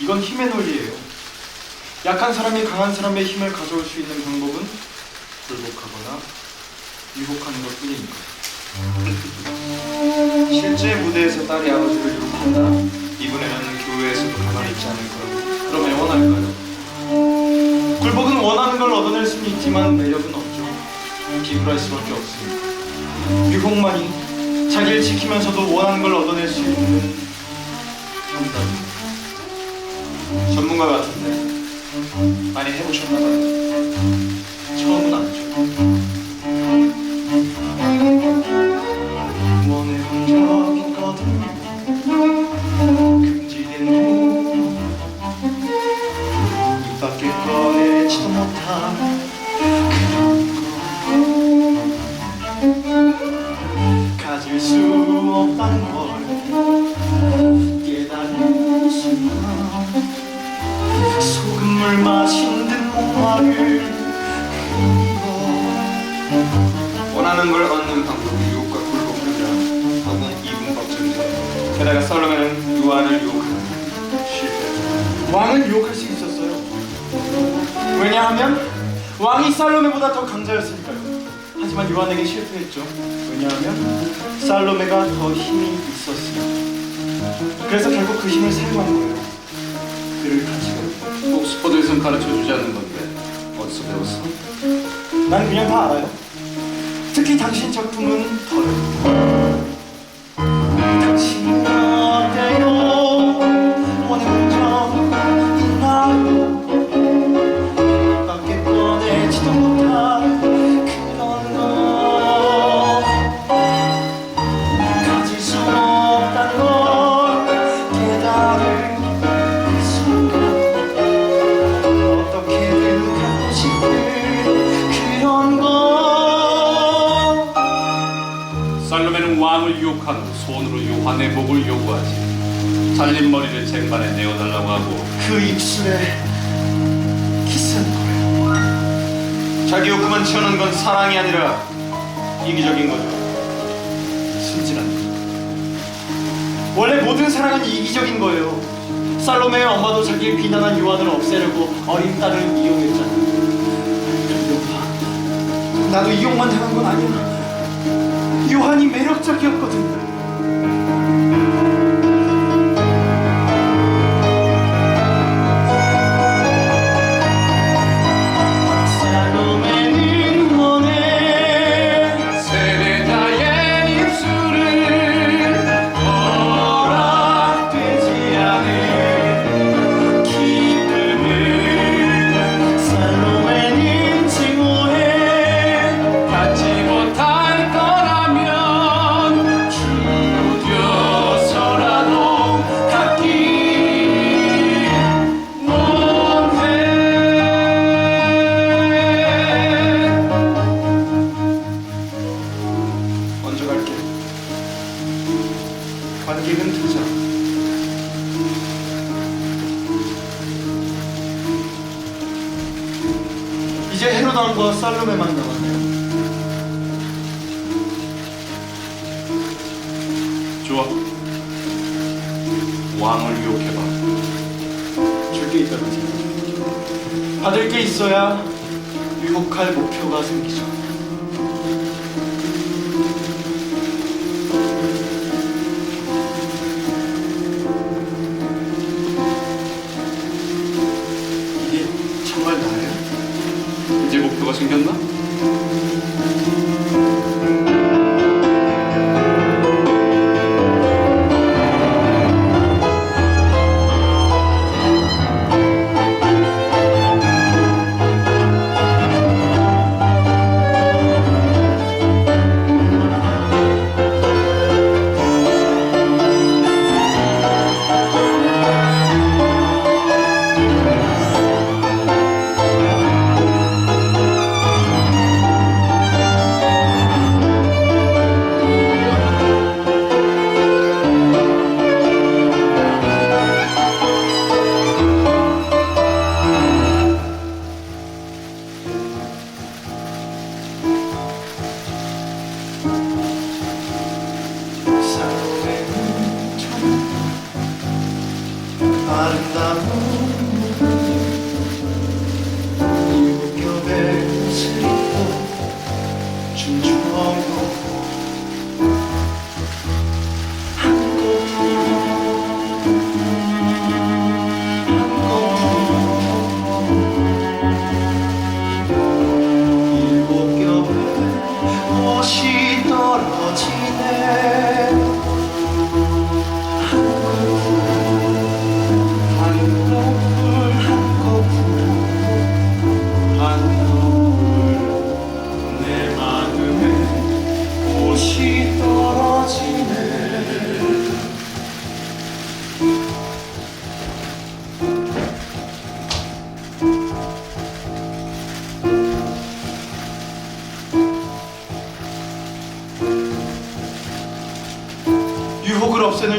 이건 힘의 논리예요. 약한 사람이 강한 사람의 힘을 가져올 수 있는 방법은 굴복하거나 유복하는 것뿐입니다. 실제 무대에서 딸이 아버지를 유혹한다. 이번에는 교회에서도 가만히 있지 않을 거라고. 그럼 애원할까요? 굴복은 원하는 걸 얻어낼 수는 있지만 매력은 없죠. 비굴할 수밖에 없습니다. 유혹만이 자기를 지키면서도 원하는 걸 얻어낼 수 있는 정답입니다. 전문가 같은데 많이 해보셨나 봐요. 처음은 아니죠. 원해본 적 있거든 금지된 후입 밖에 꺼내지도 못한 가질 수 없다는 걸 마신 듯 목마를 원하는 걸 얻는 방법이 유혹과 굴복이라 혹은 이분법적이죠 게다가 솔로몬은 유한을 유혹하는 실패. 왕은 유혹할 수 있었어요. 왜냐하면 왕이 살로메보다 더 강자였으니까요. 하지만 요한에게 실패했죠. 왜냐하면 살로메가 더 힘이 있었으니까 그래서 결국 그 힘을 사용한 거예요. 그를 옥스퍼드에선 가르쳐주지 않는 건데 어디서 배웠어? 난 그냥 다 알아요. 특히 당신 작품은 더요. 살로메는 왕을 유혹한 후 손으로 요한의 목을 요구하지 잘린 머리를 쟁반에 내어달라고 하고 그 입술에 키스한 거예요. 자기 욕구만 채우는 건 사랑이 아니라 이기적인 거죠. 순진한 거. 원래 모든 사랑은 이기적인 거예요. 살로메의 엄마도 자기를 비난한 요한을 없애려고 어린 딸을 이용했잖아요. 근데 오빠, 나도 이용만 당한 건 아니야. 요한이 매력적이었거든. 헤로당과 살로메만 남았네요 좋아. 왕을 유혹해봐. 줄 게 있다든지 받을 게 있어야 유혹할 목표가 생기죠 목표가 생겼나?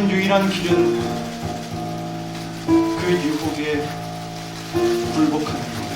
유일한 길은 그 유혹에 굴복하는 것.